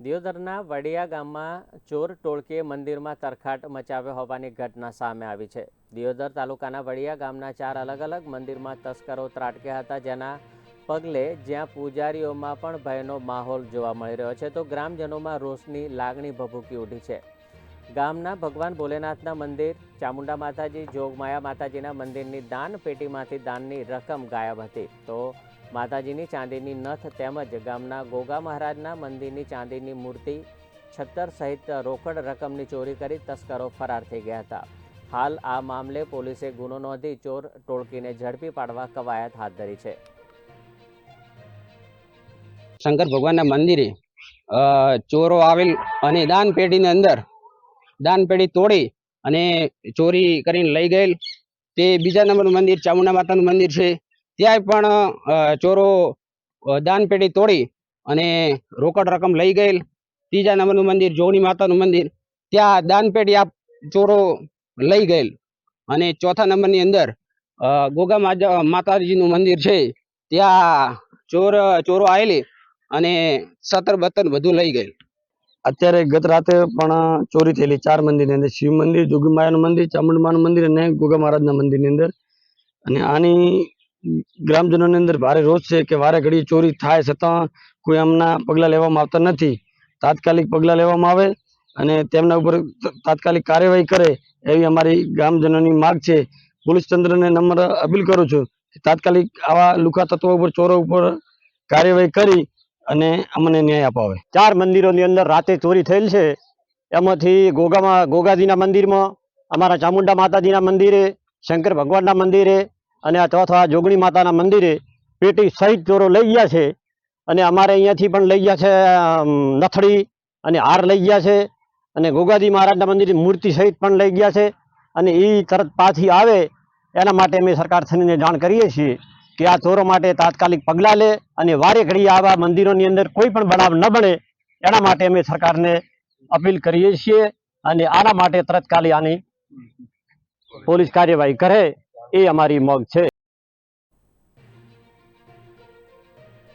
દિયોદરના વડિયા ગામમાં ચોર ટોળકીએ મંદિરમાં તરખાટ મચાવ્યો હોવાની ઘટના સામે આવી છે. દિયોદર તાલુકાના વડિયા ગામના ચાર અલગ અલગ મંદિરમાં તસ્કરો ત્રાટક્યા હતા, જેના પગલે જ્યાં પૂજારીઓમાં પણ ભયનો માહોલ જોવા મળી રહ્યો છે, તો ગ્રામજનોમાં રોષની લાગણી ભભૂકી ઉઠી છે. ગામના ભગવાન ભોલેનાથના મંદિર, ચામુંડા માતાજી, જોગમાયા માતાજીના મંદિરની દાન પેટીમાંથી દાનની રકમ ગાયબ હતી. તો માતાજીની ચાંદીની નથ તેમજ ગામના ગોગા મહારાજના મંદિરની ચાંદીની મૂર્તિ છત્તર સહિત રોકડ રકમની ચોરી કરી તસ્કરો ફરાર થઈ ગયા હતા. હાલ આ મામલે પોલીસે ગુનો નોંધી ચોર ટોળકીને ઝડપી પાડવા કવાયત હાથ ધરી છે. શંકર ભગવાનના મંદિરે ચોરો આવેલ અને દાન પેઢીની અંદર, દાન પેઢી તોડી અને ચોરી કરીને લઈ ગયેલ. તે બીજા નંબરનું મંદિર, ચામુંડા માતાનું મંદિર છે. ત્યાંય પણ ચોરો દાનપેટી તોડી અને રોકડ રકમ લઈ ગયેલ. ત્રીજા નંબરનું મંદિર જોગણી માતાનું મંદિર, ત્યાં દાનપેટી આ ચોરો લઈ ગયેલ. અને ચોથા નંબરની અંદર ગોગા માતાજીનું મંદિર છે. ત્યાં ચોર, ચોરો આવેલી અને સતર બતર બધું લઈ ગયેલ. અત્યારે ગત રાતે પણ ચોરી થયેલી ચાર મંદિરની અંદર. શિવ મંદિર જોગીમાયાનું મંદિર, ચામુંડમાનું મંદિર અને ગોગા મહારાજના મંદિરની અંદર. અને આની ગ્રામજનોની અંદર ભારે રોષ છે કે વારે ઘડી ચોરી થાય છતાં કોઈ આમના પગલાં લેવામાં આવતા નથી. તાત્કાલિક પગલાં લેવામાં આવે અને તેમના ઉપર તાત્કાલિક કાર્યવાહી કરે એવી અમારી ગ્રામજનોની માગ છે. પોલીસ તંત્રને નમ્ર અપીલ કરું છું કે તાત્કાલિક આવા લુકા તત્વો ઉપર, ચોરો ઉપર કાર્યવાહી કરી અને અમને ન્યાય અપાવે. ચાર મંદિરોની અંદર રાતે ચોરી થયેલ છે. એમાંથી ગોગામાં, ગોગાજીના મંદિરમાં, અમારા ચામુંડા માતાજીના મંદિરે, શંકર ભગવાનના મંદિરે અને આ ચોથા જોગણી માતાના મંદિરે પેટી સહિત ચોરો લઈ ગયા છે. અને અમારે અહીંયાથી પણ લઈ ગયા છે નથડી અને હાર લઈ ગયા છે. અને ગોગાજી મહારાજના મંદિરની મૂર્તિ સહિત પણ લઈ ગયા છે. અને એ તરત પાછી આવે, એના માટે અમે સરકાર થઈને જાણ કરીએ છીએ કે આ ચોરો માટે તાત્કાલિક પગલાં લે અને વારે ઘડી આવા મંદિરોની અંદર કોઈ પણ બનાવ ન બને, એના માટે અમે સરકારને અપીલ કરીએ છીએ. અને આના માટે તત્કાલી આની પોલીસ કાર્યવાહી કરે. એ અમારી મોગ છે.